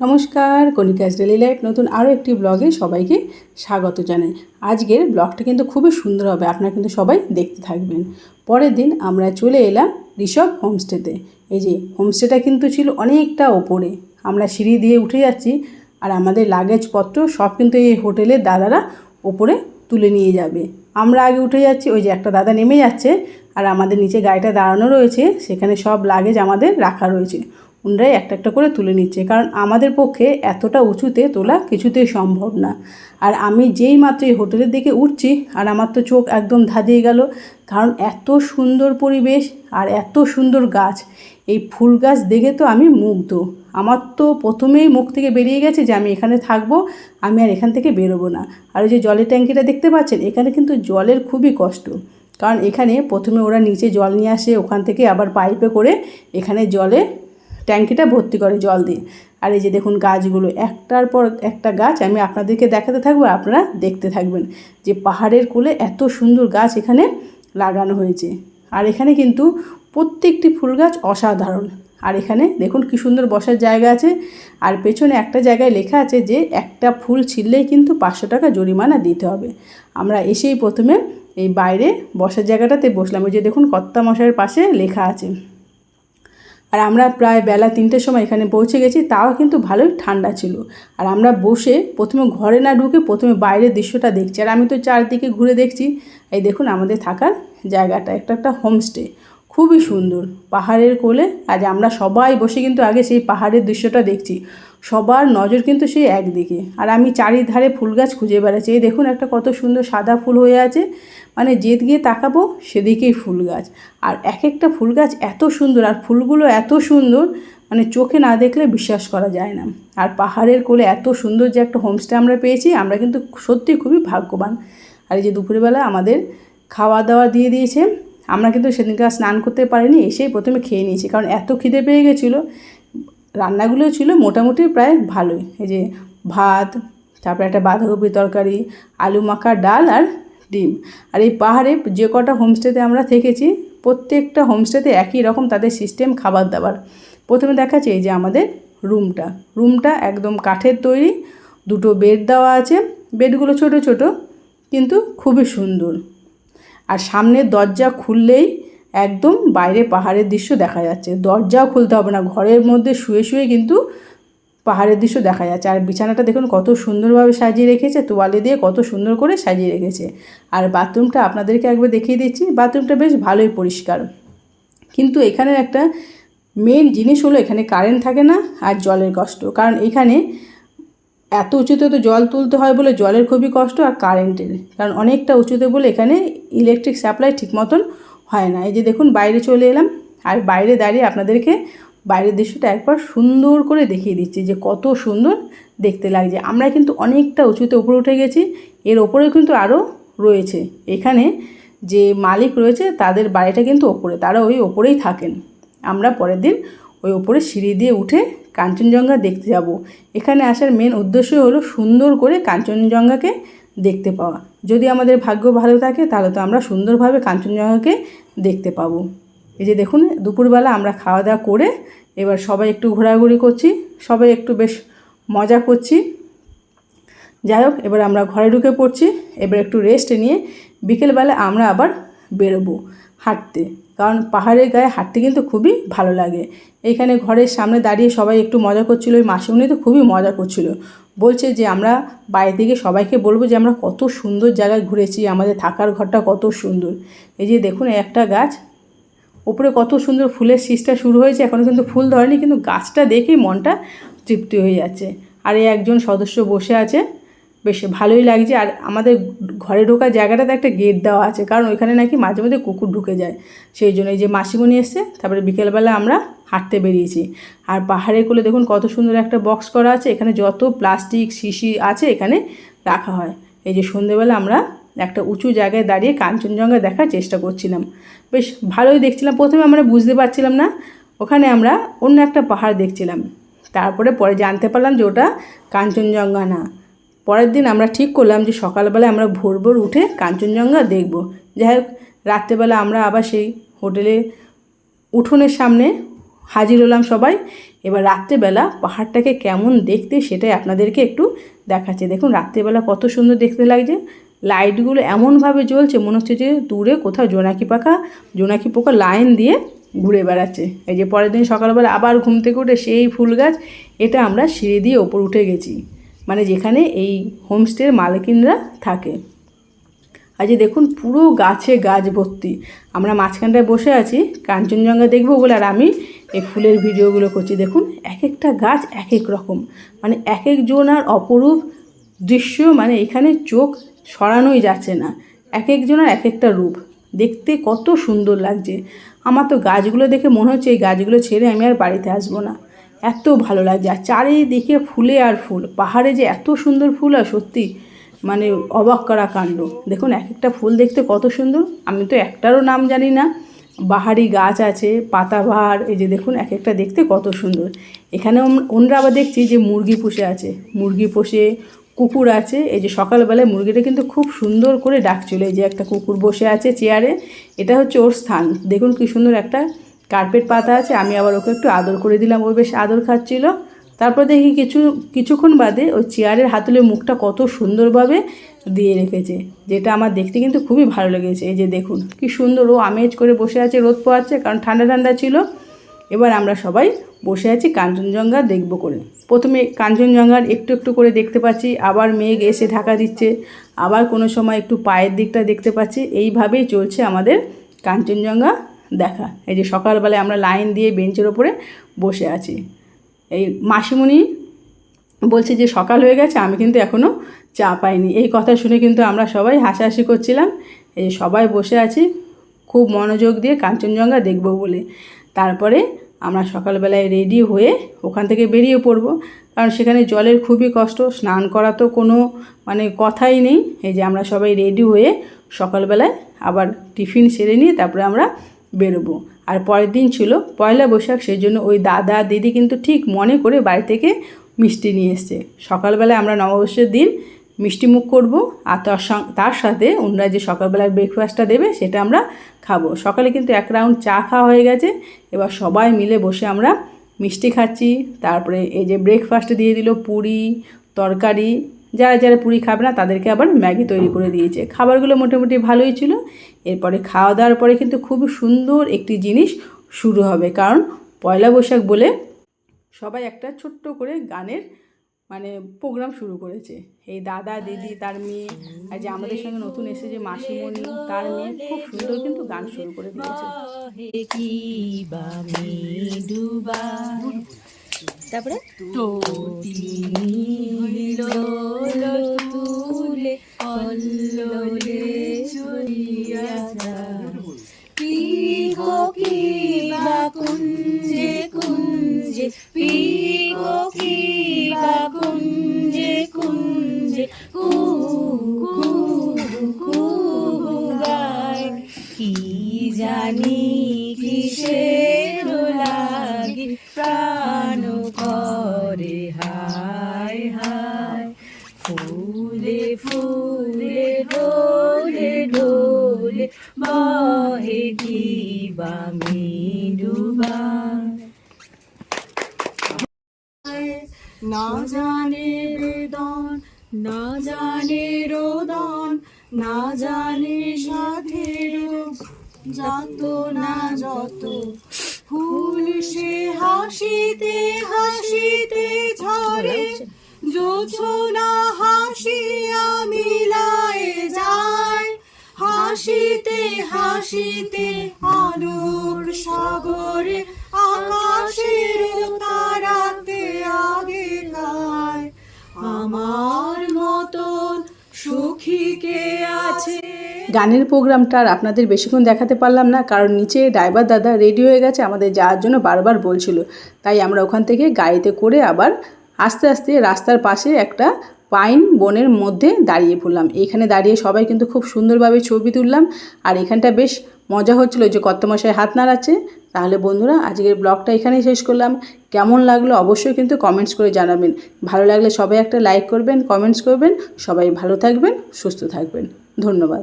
নমস্কার কনিকাস daily life নতুন আরও একটি ব্লগে সবাইকে স্বাগত জানাই। আজকের ব্লগটা কিন্তু খুবই সুন্দর হবে, আপনারা কিন্তু সবাই দেখতে থাকবেন। পরের দিন আমরা চলে এলাম ঋষভ হোমস্টেতে। এই যে, হোমস্টেটা কিন্তু ছিল অনেকটা ওপরে। আমরা সিঁড়ি দিয়ে উঠে যাচ্ছি আর আমাদের লাগেজপত্র সব কিন্তু এই হোটেলের দাদারা ওপরে তুলে নিয়ে যাবে। আমরা আগে উঠে যাচ্ছি, ওই যে একটা দাদা নেমে যাচ্ছে আর আমাদের নিচে গাড়িটা দাঁড়ানো রয়েছে, সেখানে সব লাগেজ আমাদের রাখা রয়েছে। ওনারাই একটা একটা করে তুলে নিচ্ছে। কারণ আমাদের পক্ষে এতটা উঁচুতে তোলা কিছুতেই সম্ভব না। আর আমি যেই মাত্র এই হোটেলের দিকে উঠছি, আর আমার তো চোখ একদম ধাঁধিয়ে গেল, কারণ এত সুন্দর পরিবেশ আর এত সুন্দর গাছ, এই ফুল গাছ দেখে তো আমি মুগ্ধ। আমার তো প্রথমেই মুখ থেকে বেরিয়ে গেছে যে আমি এখানে থাকব, আমি আর এখান থেকে বেরোবো না। আর ওই যে জলের ট্যাঙ্কিটা দেখতে পাচ্ছেন, এখানে কিন্তু জলের খুবই কষ্ট। কারণ এখানে প্রথমে ওরা নিচে জল নিয়ে আসে, ওখান থেকে আবার পাইপে করে এখানে জলে ট্যাঙ্কিটা ভর্তি করে জল দিয়ে। আর এই যে দেখুন গাছগুলো, একটার পর একটা গাছ আমি আপনাদেরকে দেখাতে থাকব, আপনারা দেখতে থাকবেন যে পাহাড়ের কোলে এত সুন্দর গাছ এখানে লাগানো হয়েছে। আর এখানে কিন্তু প্রত্যেকটি ফুল গাছ অসাধারণ। আর এখানে দেখুন কি সুন্দর বসার জায়গা আছে। আর পেছনে একটা জায়গায় লেখা আছে যে একটা ফুল ছিললেই কিন্তু পাঁচশো টাকা জরিমানা দিতে হবে। আমরা এসেই প্রথমে এই বাইরে বসার জায়গাটাতে বসলাম। ওই যে দেখুন কর্তা মশাইয়ের পাশে লেখা আছে। আর আমরা প্রায় বেলা তিনটের সময় এখানে পৌঁছে গেছি, তাও কিন্তু ভালোই ঠান্ডা ছিল। আর আমরা বসে প্রথমে ঘরে না ঢুকে প্রথমে বাইরের দৃশ্যটা দেখছি। আর আমি তো চারদিকে ঘুরে দেখছি, এই দেখুন আমাদের থাকার জায়গাটা, একটা একটা হোমস্টে খুবই সুন্দর, পাহাড়ের কোলে। আজ আমরা সবাই বসে কিন্তু আগে সেই পাহাড়ের দৃশ্যটা দেখছি। সবার নজর কিন্তু সেই একদিকে। আর আমি চারিধারে ফুল গাছ খুঁজে বেড়াচ্ছি। এই দেখুন একটা কত সুন্দর সাদা ফুল হয়ে আছে। মানে যেদ গিয়ে তাকাবো সেদিকেই ফুল গাছ আর এক একটা ফুল গাছ এত সুন্দর, আর ফুলগুলো এত সুন্দর মানে চোখে না দেখলে বিশ্বাস করা যায় না। আর পাহাড়ের কোলে এত সুন্দর যে একটা হোমস্টে আমরা পেয়েছি, আমরা কিন্তু সত্যি খুবই ভাগ্যবান। আর এই যে দুপুরবেলা আমাদের খাওয়া দাওয়া দিয়ে দিয়েছে, আমরা কিন্তু সেদিনকে আর স্নান করতে পারিনি, এসেই প্রথমে খেয়ে নিয়েছি। কারণ এত খিদে পেয়ে গেছিল রান্নাগুলো ছিল মোটামুটি প্রায় ভালোই। এই যে ভাত, তারপরে একটা বাঁধাকপি তরকারি, আলু মাখা ডাল আর ডিম। আর এই পাহাড়ে যে কটা হোমস্টেতে আমরা থেকেছি, প্রত্যেকটা হোমস্টেতে একই রকম তাদের সিস্টেম খাবার দাবার। প্রথমে দেখাচ্ছে এই যে আমাদের রুমটা রুমটা একদম কাঠের তৈরি, দুটো বেড দেওয়া আছে বেডগুলো ছোট ছোট, কিন্তু খুবই সুন্দর। আর সামনের দরজা খুললেই একদম বাইরে পাহাড়ের দৃশ্য দেখা যাচ্ছে। দরজাও খুলতে হবে না, ঘরের মধ্যে শুয়ে শুয়ে কিন্তু পাহাড়ের দৃশ্য দেখা যাচ্ছে। আর বিছানাটা দেখুন কত সুন্দরভাবে সাজিয়ে রেখেছে, তোয়ালে দিয়ে কত সুন্দর করে সাজিয়ে রেখেছে। আর বাথরুমটা আপনাদেরকে একবার দেখিয়ে দিচ্ছি, বাথরুমটা বেশ ভালোই পরিষ্কার। কিন্তু এখানের একটা মেন জিনিস হলো এখানে কারেন্ট থাকে না আর জলের কষ্ট। কারণ এখানে এত উঁচুতে তো জল তুলতে হয় বলে জলের খুবই কষ্ট আর কারেন্টের। কারণ অনেকটা উঁচুতে বলে এখানে ইলেকট্রিক সাপ্লাই ঠিক মতন হয় না। এই যে দেখুন, বাইরে চলে এলাম আর বাইরে দাঁড়িয়ে আপনাদেরকে বাইরের দৃশ্যটা একবার সুন্দর করে দেখিয়ে দিচ্ছি যে কত সুন্দর দেখতে লাগছে। আমরা কিন্তু অনেকটা উঁচুতে উপরে উঠে গেছি, এর ওপরে কিন্তু আরও রয়েছে। এখানে যে মালিক রয়েছে, তাদের বাড়িটা কিন্তু ওপরে, তারা ওই ওপরেই থাকেন। আমরা পরের দিন ওই ওপরে সিঁড়ি দিয়ে উঠে কাঞ্চনজঙ্ঘা দেখতে যাব। এখানে আসার মেন উদ্দেশ্য হলো সুন্দর করে কাঞ্চনজঙ্ঘাকে দেখতে পাওয়া। যদি আমাদের ভাগ্য ভালো থাকে, তাহলে তো আমরা সুন্দরভাবে কাঞ্চনজঙ্ঘাকে দেখতে পাবো। এই যে দেখুন, দুপুরবেলা আমরা খাওয়া দাওয়া করে এবার সবাই একটু ঘোরাঘুরি করছি, সবাই একটু বেশ মজা করছি। যাই হোক, এবার আমরা ঘরে ঢুকে পড়ছি, এবার একটু রেস্ট নিয়ে বিকেলবেলা আমরা আবার বেরোবো হাঁটতে। কারণ পাহাড়ের গায়ে হাঁটতে কিন্তু খুবই ভালো লাগে। এইখানে ঘরের সামনে দাঁড়িয়ে সবাই একটু মজা করছিল, ওই মাসিমণি তো খুবই মজা করছিল। বলছে যে, আমরা বাইরে থেকে সবাইকে বলব যে, আমরা কত সুন্দর জায়গায় ঘুরেছি, আমাদের থাকার ঘরটা কত সুন্দর। এই যে দেখুন একটা গাছ, ওপরে কত সুন্দর ফুলের শীষটা শুরু হয়েছে এখনও কিন্তু ফুল ধরেনি, কিন্তু গাছটা দেখেই মনটা তৃপ্তি হয়ে যাচ্ছে। আর এই একজন সদস্য বসে আছে বেশ ভালোই লাগছে। আর আমাদের ঘরে ঢোকার জায়গাটাতে একটা গেট দেওয়া আছে। কারণ ওইখানে নাকি মাঝে মধ্যে কুকুর ঢুকে যায়। সেই জন্য এই যে মাসিমণি এসছে, তারপরে বিকেলবেলা আমরা হাঁটতে বেরিয়েছি। আর পাহাড়ের কোলে দেখুন কত সুন্দর একটা বক্স করা আছে। এখানে যত প্লাস্টিক শিশি আছে এখানে রাখা হয়। এই যে সন্ধেবেলা আমরা একটা উঁচু জায়গায় দাঁড়িয়ে কাঞ্চনজঙ্ঘা দেখার চেষ্টা করছিলাম। বেশ ভালোই দেখছিলাম। প্রথমে আমরা বুঝতে পারছিলাম না। ওখানে আমরা অন্য একটা পাহাড় দেখছিলাম। তারপরে পরে জানতে পারলাম যে ওটা কাঞ্চনজঙ্ঘা না। পরের দিন আমরা ঠিক করলাম যে সকালবেলা আমরা ভোর ভোর উঠে কাঞ্চনজঙ্ঘা দেখব। যাই হোক, রাত্রেবেলা আমরা আবার সেই হোটেলে উঠোনের সামনে হাজির হলাম সবাই। এবার রাত্রেবেলা পাহাড়টাকে কেমন দেখতে সেটাই আপনাদেরকে একটু দেখাচ্ছে। দেখুন, রাত্রেবেলা কত সুন্দর দেখতে লাগছে। লাইটগুলো এমনভাবে জ্বলছে, মনে হচ্ছে যে দূরে কোথাও জোনাকি পাখা, জোনাকি পোকা লাইন দিয়ে ঘুরে বেড়াচ্ছে। এই যে পরের দিন সকালবেলা আবার ঘুম থেকে উঠে সেই ফুল গাছ, এটা আমরা সিঁড়ি দিয়ে ওপর উঠে গেছি। মানে যেখানে এই হোমস্টের মালিকিনরা থাকে। আজ দেখুন পুরো গাছে গাছ ভর্তি। আমরা মাঝখানটায় বসে আছি, কাঞ্চনজঙ্ঘা দেখব বলে আর আমি এই ফুলের ভিডিওগুলো করছি। দেখুন এক একটা গাছ এক এক রকম। মানে এক একজন আর অপরূপ দৃশ্য মানে এখানে চোখ সরানোই যাচ্ছে না। এক একজনের এক একটা রূপ। দেখতে কত সুন্দর লাগছে। আমার তো গাছগুলো দেখে মনে হচ্ছে এই গাছগুলো ছেড়ে আমি আর বাড়িতে আসব না। এত ভালো লাগছে। আর চারিদিকে ফুলে আর ফুল। পাহাড়ে যে এত সুন্দর ফুল, আর সত্যি মানে অবাক করা কাণ্ড। দেখুন এক একটা ফুল দেখতে কত সুন্দর। আমি তো একটারও নাম জানি না। বাহারি গাছ আছে, পাতাবাহার, এই যে দেখুন এক একটা দেখতে কত সুন্দর। এখানে ওনরা আবার দেখছি যে মুরগি পুষে আছে। মুরগি পোষে কুকুর আছে। এই যে সকালবেলায় মুরগিটা কিন্তু খুব সুন্দর করে ডাকছিল এই যে একটা কুকুর বসে আছে চেয়ারে। এটা হচ্ছে ওর স্থান। দেখুন কি সুন্দর একটা কার্পেট পাতা আছে, আমি আবার ওকে একটু আদর করে দিলাম, ও বেশ আদর খাচ্ছিল। তারপর দেখি কিছু, কিছুক্ষণ বাদে ওই চেয়ারের হাতলে মুখটা কত সুন্দরভাবে দিয়ে রেখেছে, যেটা আমার দেখতে কিন্তু খুবই ভালো লেগেছে। এই যে দেখুন, কি সুন্দর, ও আমেজ করে বসে আছে, রোদ পোয়াচ্ছে কারণ ঠান্ডা ঠান্ডা ছিল। এবার আমরা সবাই বসে আছি কাঞ্চনজঙ্ঘা দেখব করে। প্রথমে কাঞ্চনজঙ্ঘার একটু একটু করে দেখতে পাচ্ছি, আবার মেঘ এসে ঢাকা দিচ্ছে, আবার কোনো সময় একটু পায়ের দিকটা দেখতে পাচ্ছি। এইভাবেই চলছে আমাদের কাঞ্চনজঙ্ঘা দেখা, এই যে সকালবেলায় আমরা লাইন দিয়ে বেঞ্চের ওপরে বসে আছি। এই মাসিমণি বলছে যে সকাল হয়ে গেছে, আমি কিন্তু এখনও চা পাইনি। এই কথা শুনে কিন্তু আমরা সবাই হাসাহাসি করছিলাম। এই সবাই বসে আছি, খুব মনোযোগ দিয়ে কাঞ্চনজঙ্ঘা দেখব বলে। তারপরে আমরা সকালবেলায় রেডি হয়ে ওখান থেকে বেরিয়ে পড়ব, কারণ সেখানে জলের খুবই কষ্ট, স্নান করা তো কোনো মানে কথাই নেই। এই যে আমরা সবাই রেডি হয়ে সকালবেলায় আবার টিফিন সেরে নিয়ে তারপরে আমরা বেরোবো। আর পরের দিন ছিল পয়লা বৈশাখ সেই জন্য ওই দাদা দিদি কিন্তু ঠিক মনে করে বাড়ি থেকে মিষ্টি নিয়ে এসছে। সকালবেলায় আমরা নববর্ষের দিন মিষ্টি মুখ করব, আর তার তার সাথে ওনারা যে সকালবেলার ব্রেকফাস্টটা দেবে সেটা আমরা খাব। সকালে কিন্তু এক রাউন্ড চা খাওয়া হয়ে গেছে। এবার সবাই মিলে বসে আমরা মিষ্টি খাচ্ছি। তারপরে এই যে ব্রেকফাস্ট দিয়ে দিল, পুরি, তরকারি যারা যারা পুরি খাবে না তাদেরকে আবার ম্যাগি তৈরি করে দিয়েছে। খাবারগুলো মোটামুটি ভালোই ছিল। এরপরে খাওয়া দাওয়ার পরে কিন্তু খুব সুন্দর একটি জিনিস শুরু হবে। কারণ পয়লা বৈশাখ বলে সবাই একটা ছোট্ট করে গানের মানে প্রোগ্রাম শুরু করেছে। এই দাদা দিদি তার মেয়ে আর যে আমাদের সঙ্গে নতুন এসে যে মাসিমণি তার মেয়ে খুব সুন্দর কিন্তু গান শুরু করে দিয়েছে। তারপরে? জানি কিসের লাগি, প্রাণ করে, হায় হায়। ফুলে ফুলে, ডোলে ডোলে, বহে কি বামি ডুবা না জানে বেদন, না জানে রোদন, না জানে সাধের যত না যত, ফুল সে হাসিতে হাসিতে ঝরে। জোছনা হাসিয়া মিলায় যায় হাসিতে হাসিতে আলোর সাগরে। গানের প্রোগ্রামটা আর আপনাদের বেশিক্ষণ দেখাতে পারলাম না, কারণ নিচে ড্রাইভার দাদা রেডি হয়ে গেছে, আমাদের যাওয়ার জন্য বারবার বলছিল। তাই আমরা ওখান থেকে গাড়িতে করে আবার আস্তে আস্তে রাস্তার পাশে একটা পাইন বনের মধ্যে দাঁড়িয়ে পড়লাম। এখানে দাঁড়িয়ে সবাই কিন্তু খুব সুন্দরভাবে ছবি তুললাম, আর এখানটা বেশ মজা হচ্ছিল যে কর্তমশাই হাত নাড়াচ্ছে। তাহলে বন্ধুরা, আজকের ব্লগটা এখানেই শেষ করলাম। কেমন লাগল অবশ্যই কিন্তু কমেন্টস করে জানাবেন। ভালো লাগলে সবাই একটা লাইক করবেন, কমেন্টস করবেন। সবাই ভালো থাকবেন, সুস্থ থাকবেন। ধন্যবাদ।